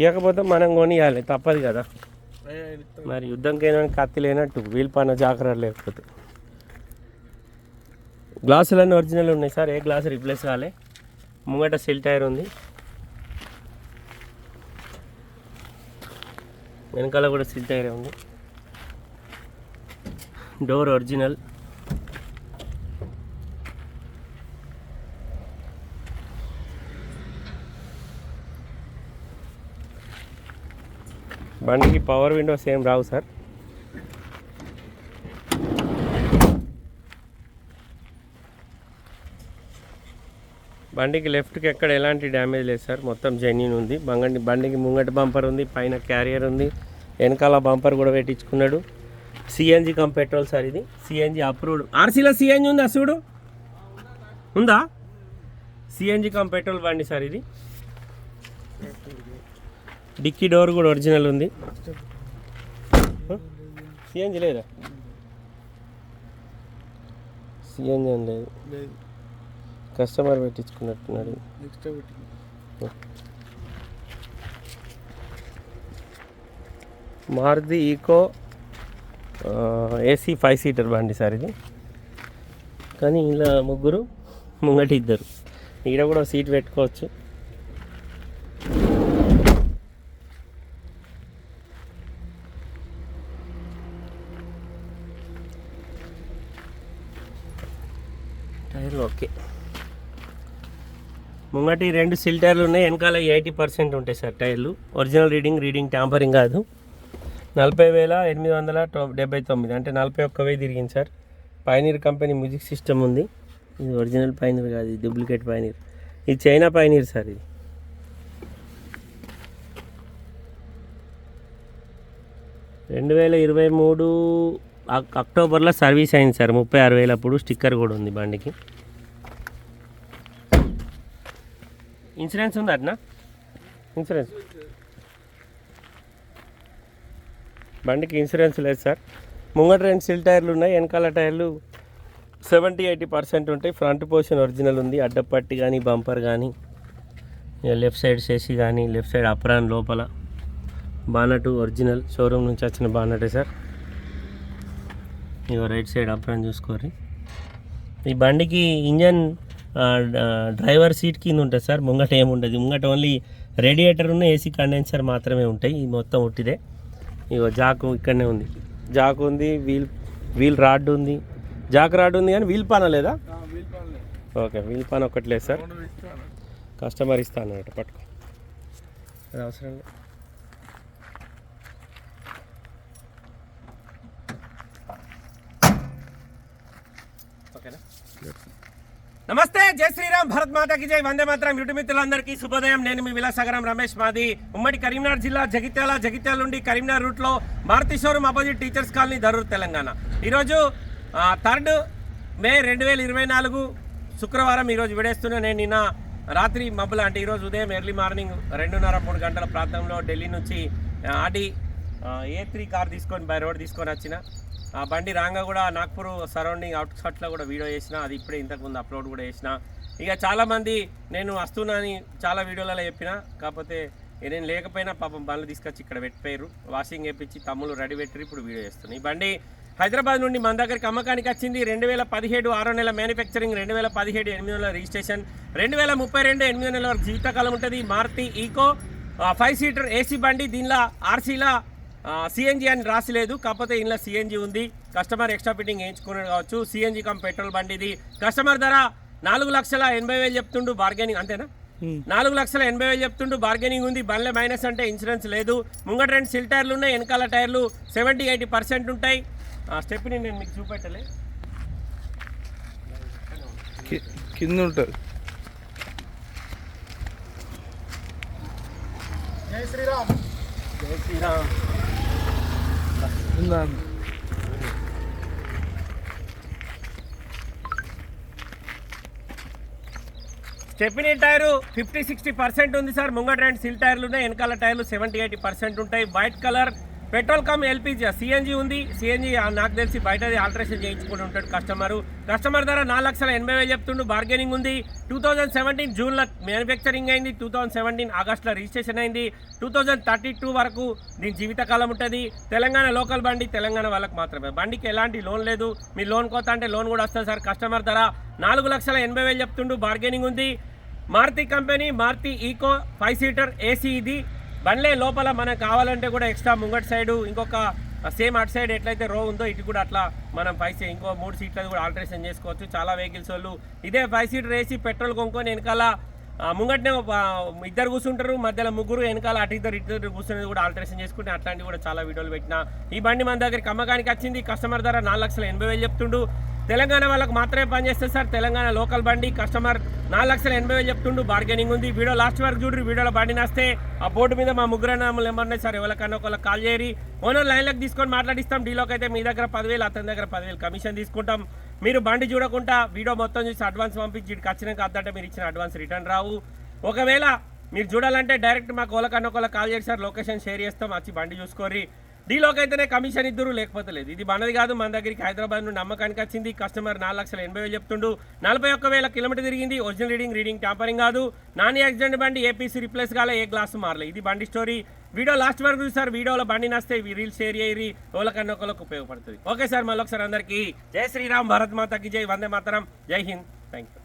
ఇవ్వకపోతే మనం కొనియాలి తప్పదు కదా. మరి యుద్ధంకైనా కత్తి లేనట్టు వీల్ పైన జాగ్రత్త లేకపోతే. గ్లాసులన్నీ ఒరిజినల్ ఉన్నాయి సార్ ఏ గ్లాస్ రిప్లేస్ కాలే. ముంగట సెల్ టైర్ ఉంది. వెనకాల కూడా సిల్ టైర్ ఉంది. డోర్ ఒరిజినల్ బండికి పవర్ విండోస్ ఏం రావు సార్. బండికి లెఫ్ట్కి ఎక్కడ ఎలాంటి డ్యామేజ్ లేదు సార్. మొత్తం జెన్యున్ ఉంది. బంగండి బండికి ముంగట బంపర్ ఉంది పైన క్యారియర్ ఉంది. వెనకాల బంపర్ కూడా పెట్టించుకున్నాడు. సిఎన్జి కమ్ పెట్రోల్ సార్ ఇది. సిఎన్జి అప్రూవ్డ్ ఆర్సీలో సిఎన్జి ఉందా చూడు? ఉందా? సిఎన్జి కమ్ పెట్రోల్ బండి సార్ ఇది. డిక్కీ డోర్ కూడా ఒరిజినల్ ఉంది. సిఎన్జి లేదా? సిఎన్జి అని లేదు. Customer పెట్టించుకున్నట్టున్నాడు. Maruti Eeco AC five seater బండి సార్ ఇది. కానీ ఇలా ముగ్గురు ముంగటి ఇద్దరు. ఈడ కూడా సీట్ పెట్టుకోవచ్చు. టైర్లు ఓకే. ముంగటి రెండు సిల్ టైర్లు ఉన్నాయి వెనకాల ఎయిటీ పర్సెంట్ ఉంటాయి సార్ టైర్లు. ఒరిజినల్ రీడింగ్ రీడింగ్ ట్యాంపరింగ్ కాదు. నలభై వేల ఎనిమిది వందల డెబ్బై తొమ్మిది అంటే నలభై ఒక్క వెయ్యి తిరిగింది sir. Pioneer company music system ఉంది. ఇది ఒరిజినల్ పైనీర్ కాదు ఇది డూప్లికేట్ పైనీర్. ఇది చైనా పైనీర్ సార్ ఇది. రెండు వేల ఇరవై మూడు అక్టోబర్లో సర్వీస్ అయింది సార్. ముప్పై ఆరు వేలు అప్పుడు స్టిక్కర్ కూడా ఉంది బండికి. ఇన్సూరెన్స్ ఉంది అట్నా? ఇన్సూరెన్స్? బండికి ఇన్సూరెన్స్ లేదు సార్. ముంగట రెండు సిల్ టైర్లు ఉన్నాయి వెనకాల టైర్లు సెవెంటీ ఎయిటీ పర్సెంట్ ఉంటాయి. ఫ్రంట్ పోర్షన్ ఒరిజినల్ ఉంది. అడ్డపట్టి కానీ బంపర్ కానీ లెఫ్ట్ సైడ్ చేసి కానీ లెఫ్ట్ సైడ్ అప్రాన్ లోపల. బానటు ఒరిజినల్. షోరూమ్ నుంచి వచ్చిన బానటే సార్. ఇగో రైట్ సైడ్ అప్రాన్ చూసుకోరి ఈ బండికి ఇంజన్ డ్రైవర్ సీట్ కింద ఉంటుంది సార్ ముంగట ఏముండదు ముంగట ఓన్లీ రేడియేటర్ ఉన్న ఏసీ కండెన్సర్ మాత్రమే ఉంటాయి ఈ మొత్తం ఉట్టిదే ఇగో జాకు ఇక్కడనే ఉంది. జాకు ఉంది వీల్ వీల్ రాడ్ ఉంది. జాక్ రాడ్ ఉంది కానీ వీల్ పాన లేదా? ఓకే వీల్ పాన్ ఒకటి లేదు సార్. కస్టమర్ ఇస్తాను అన్నమాట పట్టుకో. అవసరం లేదు. నమస్తే జై శ్రీరామ్ భరత్ మాతకి జై. వందే మాత్రం యూటి మిత్రులందరికీ శుభోదయం. నేను మీ విలాసగరం రమేష్ మాది ఉమ్మడి కరీంనగర్ జిల్లా జగిత్యాల జగిత్యాల నుండి కరీంనగర్ రూట్లో Maruti showroom opposite teachers colony Dharur Telangana. ఈరోజు థర్డ్ మే రెండు వేల ఇరవై నాలుగు శుక్రవారం ఈరోజు విడేస్తున్నా నేను నిన్న రాత్రి మబ్బుల అంటే ఈరోజు ఉదయం ఎర్లీ మార్నింగ్ రెండున్నర మూడు గంటల ప్రాంతంలో ఢిల్లీ నుంచి ఆడి ఏ త్రీ కార్ తీసుకొని బై రోడ్ తీసుకొని వచ్చిన ఆ బండి రాగా కూడా నాగ్పూర్ సరౌండింగ్ అవుట్స్కట్లో కూడా వీడియో చేసిన అది ఇప్పుడే ఇంతకుముందు అప్లోడ్ కూడా చేసిన. ఇక చాలామంది నేను వస్తున్నానని చాలా వీడియోలలో చెప్పిన కాకపోతే నేను లేకపోయినా పాపం బండ్లు తీసుకొచ్చి ఇక్కడ పెట్టిపోయారు. వాషింగ్ వేపించి తమ్ముళ్ళు రెడీ పెట్టి ఇప్పుడు వీడియో చేస్తున్నాను ఈ బండి హైదరాబాద్ నుండి మన దగ్గరికి అమ్మకానికి వచ్చింది రెండు వేల పదిహేడు ఆరో నెల మ్యానుఫ్యాక్చరింగ్ రెండు వేల పదిహేడు ఎనిమిది నెలల రిజిస్ట్రేషన్ రెండు వేల ముప్పై రెండు ఎనిమిది నెలల వరకు జీవితకాలం ఉంటుంది. Maruti Eeco five seater AC బండి దీనిలో ఆర్సీలా సిఎన్జి అని రాసిలేదు. కాకపోతే ఇందులో సిఎన్జి ఉంది. కస్టమర్ ఎక్స్ట్రా ఫిట్టింగ్ వేయించుకున్నాడు కావచ్చు. సిఎన్జి కమ్ పెట్రోల్ బండి ఇది. కస్టమర్ ధర నాలుగు లక్షల ఎనభై వేలు చెప్తుండు బార్గెనింగ్ అంతేనా? నాలుగు లక్షల ఎనభై వేలు చెప్తుండు బార్గెనింగ్ ఉంది. బండ్ల మైనస్ అంటే ఇన్సూరెన్స్ లేదు. ముంగట రెండు సిల్ టైర్లు ఉన్నాయి. వెనకాల టైర్లు సెవెంటీ ఎయిటీ పర్సెంట్ ఉంటాయి. ఆ స్టెప్ని నేను మీకు చూపెట్టలే. కి- కింద ఉంటుంది. జై శ్రీరామ్. జై శ్రీరామ్. ఉందా stepney tyre fifty sixty percent ఉంది సార్. ముంగట రెండు సిల్ టైర్లు ఉన్నాయి. వెనకాల టైర్లు సెవెంటీ ఎయిటీ పర్సెంట్ ఉంటాయి. White colour petrol cum LPG CNG ఉంది. సిఎన్జి నాకు తెలిసి బయట ఆల్టరేషన్ చేయించుకుని ఉంటాడు కస్టమర్. కస్టమర్ ధర నాలుగు లక్షల ఎనభై వేలు చెప్తుండు బార్గెనింగ్ ఉంది. టూ థౌజండ్ సెవెంటీన్ జూన్లో మ్యానుఫ్యాక్చరింగ్ అయింది టూ థౌజండ్ సెవెంటీన్ ఆగస్టులో రిజిస్ట్రేషన్ అయింది. టూ థౌజండ్ థర్టీ టూ వరకు దీని జీవితకాలం ఉంటుంది. తెలంగాణ లోకల్ బండి తెలంగాణ వాళ్ళకి మాత్రమే. బండికి ఎలాంటి లోన్ లేదు. మీ లోన్ కోత అంటే లోన్ కూడా వస్తుంది సార్. కస్టమర్ ధర నాలుగు లక్షల ఎనభై వేలు చెప్తుండు బార్గెనింగ్ ఉంది. Maruti company Maruti Eeco five seater AC ఇది. బండ్లే లోపల మనకు కావాలంటే కూడా ఎక్స్ట్రా ముంగటి సైడ్ ఇంకొక సేమ్ అటు సైడ్ ఎట్లయితే రో ఉందో ఇటు కూడా అట్లా మనం ఫైవ్ సీట్ ఇంకో మూడు సీట్లది కూడా ఆల్టరేషన్ చేసుకోవచ్చు. చాలా వెహికల్స్ వాళ్ళు ఇదే ఫైవ్ సీట్ వేసి పెట్రోల్ కొనుక్కొని వెనకాల ముంగటనే ముంగట్నే ఇద్దరు కూర్చుంటారు మధ్యలో ముగ్గురు వెనకాల అటు ఇద్దరు ఇద్దరు కూర్చునేది కూడా ఆల్టరేషన్ చేసుకుంటే అట్లాంటివి కూడా చాలా వీడియోలు పెట్టిన. ఈ బండి మన దగ్గరికి అమ్మకానికి వచ్చింది కస్టమర్ ధర నాలుగు లక్షల ఎనభై వేలు చెప్తుండు. తెలంగాణ వాళ్ళకి మాత్రమే పనిచేస్తుంది సార్. తెలంగాణ లోకల్ బండి కస్టమర్ నాలుగు లక్షల ఎనభై వేలు చెప్తుండు బార్గెనింగ్ ఉంది. వీడియో లాస్ట్ వరకు చూడండి వీడియోలో బండి నస్తే. ఆ బోర్డు మీద మా ముగ్గురు నామలు ఉన్నాయి సార్. ఎవరికన్నా ఒకళ్ళకి కాల్ చేయరి. ఓనర్ లైన్లకు తీసుకొని మాట్లాడిస్తాం. డీలోకి అయితే మీ దగ్గర పదివేలు అతని దగ్గర పదివేలు కమిషన్ తీసుకుంటాం. మీరు బండి చూడకుండా వీడియో మొత్తం చూసి అడ్వాన్స్ పంపించి ఇక్కడికి వచ్చినాక అద్దంటే మీరు ఇచ్చిన అడ్వాన్స్ రిటర్న్ రావు. ఒకవేళ మీరు చూడాలంటే డైరెక్ట్ మాకు ఓలకన్నా ఒకళ్ళ కాల్ చేసి సార్ లొకేషన్ షేర్ చేస్తాం వచ్చి బండి చూసుకోరి డీలోకి అయితేనే కమిషన్ ఇద్దరు లేకపోతే లేదు. ఇది మనది కాదు మన దగ్గరికి హైదరాబాద్ నుండి నమ్మకానికి వచ్చింది. కస్టమర్ నాలుగు లక్షల ఎనభై వేలు చెప్తుండు. నలభై ఒక్క వేల కిలోమీటర్ తిరిగింది. ఒరిజినల్ రీడింగ్ రీడింగ్ ట్యాంపరింగ్ కాదు. నాన్ యాక్సిడెంట్ బండి ఏపీసీ రిప్లేస్ కాలే ఏ గ్లాస్ మారలే. ఇది బండి స్టోరీ వీడియో లాస్ట్ వరకు సార్ వీడియోలో బండి నస్తే రీల్స్ షేర్ చేయరి ఎవరికన్నా ఒకళ్ళకి ఉపయోగపడుతుంది. ఓకే సార్ మళ్ళీ ఒకసారి అందరికీ జై శ్రీరామ్ భారత్ మాతకి జై వందే మాతరం జై హింద్. Thank you